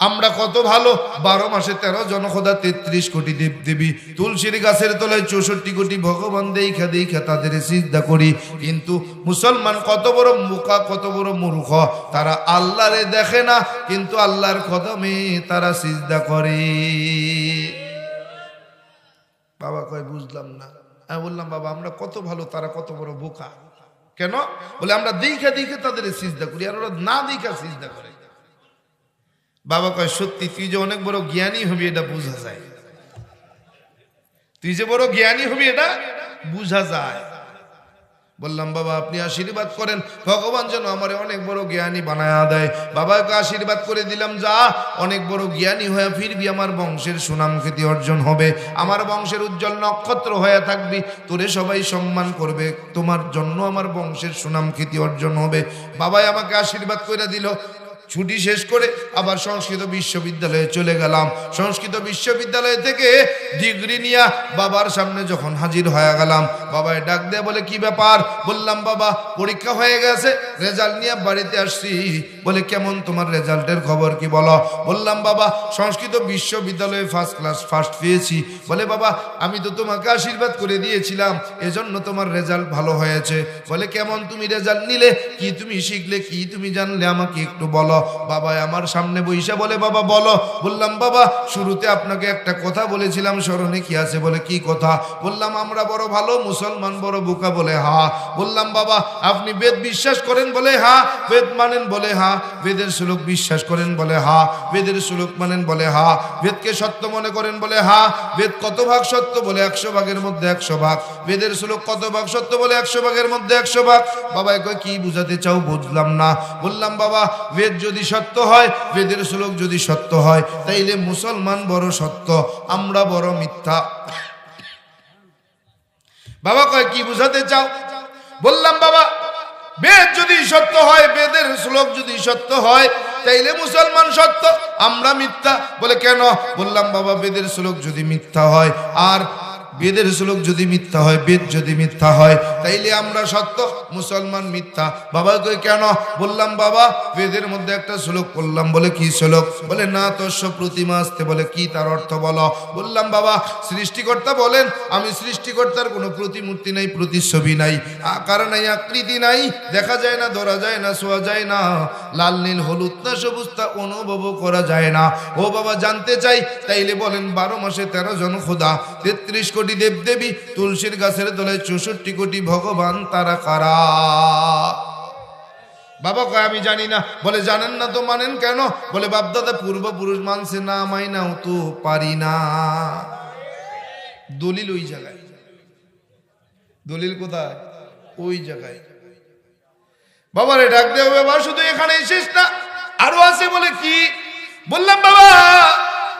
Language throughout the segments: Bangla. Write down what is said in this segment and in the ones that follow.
আমরা কত ভালো? বারো মাসে তেরো জন খোদা, তেত্রিশ কোটি দেব দেবী। তুলসীর গাছের তলায় চৌষট্টি কোটি ভগবান দেখা দেখা তাদের সিদ্ধা করি। কিন্তু মুসলমান কত বড় মুখা কত বড় মূর্খ, তারা আল্লাহরে দেখে না, কিন্তু আল্লাহর কদমে তারা সিজদা করে। বাবা কয়, বুঝলাম না। আমি বললাম, বাবা, আমরা কত ভালো, তারা কত বড় বোকা। কেন? বলে, আমরা দেখে দেখে তাদের সিজদা করি, আর ওরা না দেখা সিজদা করে। বাবা কয়, সত্যি, তুই যে অনেক বড় জ্ঞানী হবি, এটা বোঝা যায়। তুই যে বড় জ্ঞানী হবি, এটা বোঝা যায়। বললাম, বাবা, আপনি আশীর্বাদ করেন। ভগবান যেন আমার অনেক বড় জ্ঞানী বানায়া দেয়। বাবাকে আশীর্বাদ করে দিলাম, যা, অনেক বড় জ্ঞানী হয়ে ফিরবি, আমার বংশের সুনাম খ্যাতি অর্জন হবে। আমার বংশের উজ্জ্বল নক্ষত্র হয়ে থাকবি। তোরে সবাই সম্মান করবে। তোমার জন্য আমার বংশের সুনাম খ্যাতি অর্জন হবে। বাবাই আমাকে আশীর্বাদ করে দিল। ছুটি শেষ করে আবার সংস্কৃত বিশ্ববিদ্যালয়ে চলে গেলাম। সংস্কৃত বিশ্ববিদ্যালয় থেকে ডিগ্রি নিয়ে বাবার সামনে যখন হাজির হয়ে গেলাম, বাবায় ডাক দিয়ে বলে, কি ব্যাপার? বললাম, বাবা, পরীক্ষা হয়ে গেছে, রেজাল্ট নিয়ে বাড়িতে আসছি। বলে, কেমন তোমার রেজাল্টের খবর কি বলো? বললাম, বাবা, সংস্কৃত বিশ্ববিদ্যালয়ে ফার্স্ট ক্লাস ফার্স্ট পেয়েছি। বলে, বাবা, আমি তো তোমাকে আশীর্বাদ করে দিয়েছিলাম, এজন্য তোমার রেজাল্ট ভালো হয়েছে। বলে, কেমন তুমি রেজাল্ট নিলে? কি তুমি শিখলে? কি তুমি জানলে? আমাকে একটু বলো। বাবা আমার সামনে বইসা বলে, বাবা, বলো। বললাম, বাবা, শুরুতে আপনাকে একটা কথা বলেছিলাম, স্মরণে কি আছে বলে, কি কথা? বললাম, আমরা বড় ভালো, মুসলমান বড় বোকা বলে, হা। বললাম, বাবা, আপনি বেদ বিশ্বাস করেন বলে, হা? বেদ মানেন বলে, হা। বেদের শ্লোক বিশ্বাস করেন বলে, হা। বেদের শ্লোক মানেন বলে, হা। বেদকে সত্য মনে করেন বলে, হা। বেদ কত ভাগ সত্য বলে, একশো ভাগের মধ্যে একশো ভাগ। বেদের শ্লোক কত ভাগ সত্য বলে, একশো ভাগের মধ্যে একশো ভাগ? বাবা কি বুঝাতে চাও বুঝলাম না। বললাম, বাবা, বেদ যদি সত্য হয়, বেদের শ্লোক যদি সত্য হয়, তাইলে মুসলমান বড় সত্য, আমরা বড় মিথ্যা। বাবা কয়, কি বুঝাতে চাও? বললাম, বাবা, বেদ যদি সত্য হয়, বেদের শ্লোক যদি সত্য হয়, তাইলে মুসলমান সত্য, আমরা মিথ্যা। বলে, কেন? বললাম, বাবা, বেদের শ্লোক যদি মিথ্যা হয়, আর বেদের শ্লোক যদি মিথ্যা হয়, বেদ যদি মিথ্যা হয়, তাইলে আমরা সত্য, মুসলমান মিথ্যা। বাবা কই, কেন? বললাম, বাবা, বেদের মধ্যে একটা শ্লোক করলাম বলে কি শ্লোক? বলে, না তস্য প্রতিমা আসতে বলে, কি তার অর্থ বলো? বললাম, বাবা, সৃষ্টিকর্তা বলেন, আমি সৃষ্টিকর্তার কোনো প্রতিমূর্তি নাই, প্রতিচ্ছবি নাই, আকার নাই, আকৃতি নাই, দেখা যায় না, ধরা যায় না, শোয়া যায় না, লাল, নীল, হলুদ না সবুজ তা অনুভব করা যায় না। ও বাবা, জানতে চাই, তাইলে বলেন, বারো মাসে তেরো জন খোদা, তেত্রিশ কোটি দেবদেবী তুলসীর গাছের তলায় চৌষট্টি কোটি ভগবান, তারা কারা? বাবা কয়, আমি জানি না। বলে, জানেন না তো মানেন কেন? বলে বাপদাদা পূর্বপুরুষ মানছে না, মাই নাও তো পারি না। দলিল ওই জায়গায়। দলিল কোথায়? ওই জায়গায়। বাবারে ডাক দেও বাবা, শুধু এখানেই শেষ না। আরও আছে বলে কি? বললাম, বাবা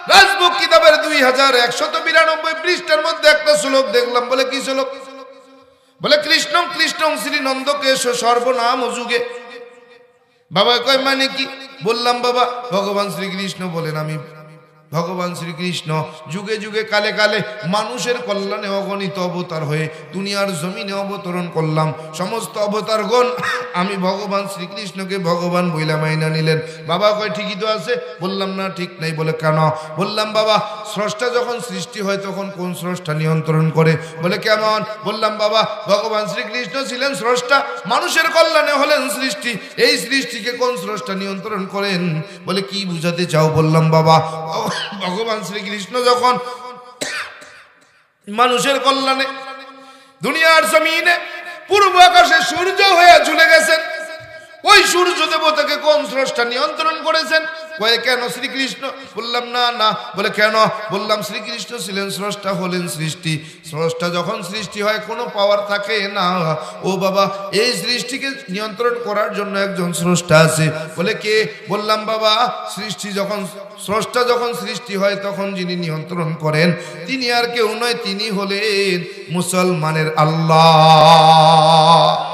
রাজবুক কিতাবের দুই হাজার একশত বিরানব্বই পৃষ্ঠার মধ্যে একটা শ্লোক দেখলাম। বলে কি শ্লোক? বলে, কৃষ্ণ কৃষ্ণ শ্রী নন্দকেশ সর্বনাম যুগে বাবা কয় মানে কি? বললাম, বাবা, ভগবান শ্রীকৃষ্ণ বলেন আমি। ভগবান শ্রীকৃষ্ণ যুগে যুগে কালে কালে মানুষের কল্যাণে অগণিত অবতার হয়ে দুনিয়ার জমিনে অবতরণ করলাম। সমস্ত অবতারগণ, আমি ভগবান শ্রীকৃষ্ণকে ভগবান বইলা মাইনা নিলেন। বাবা কয়, ঠিকই তো আছে। বললাম, না, ঠিক নাই বলে কেন? বললাম, বাবা, স্রষ্টা যখন সৃষ্টি হয় তখন কোন স্রষ্টা নিয়ন্ত্রণ করে? বলে, কেমন? বললাম, বাবা, ভগবান শ্রীকৃষ্ণ ছিলেন স্রষ্টা, মানুষের কল্যাণে হলেন সৃষ্টি। এই সৃষ্টিকে কোন স্রষ্টা নিয়ন্ত্রণ করেন? বলে, কি বুঝাতে চাও? বললাম, বাবা ভগবান শ্রীকৃষ্ণ যখন মানুষের কল্যাণে দুনিয়ার জমিনে পূর্ব আকাশে সূর্য হয়ে চলে গেছেন ওই সূর্য দেবতাকে কোন স্রষ্টা নিয়ন্ত্রণ করেছেন? কয়ে, কেন শ্রীকৃষ্ণ? বললাম, না না। বলে, কেন? বললাম, শ্রীকৃষ্ণ ছিলেন স্রষ্টা, হলেন সৃষ্টি। স্রষ্টা যখন সৃষ্টি হয়, কোনো পাওয়ার থাকে না। ও বাবা, এই সৃষ্টিকে নিয়ন্ত্রণ করার জন্য একজন স্রষ্টা আছে। বলে, কে? বললাম, বাবা, সৃষ্টি যখন, স্রষ্টা যখন সৃষ্টি হয়, তখন যিনি নিয়ন্ত্রণ করেন, তিনি আর কেউ নয়, তিনি হলেন মুসলমানের আল্লাহ।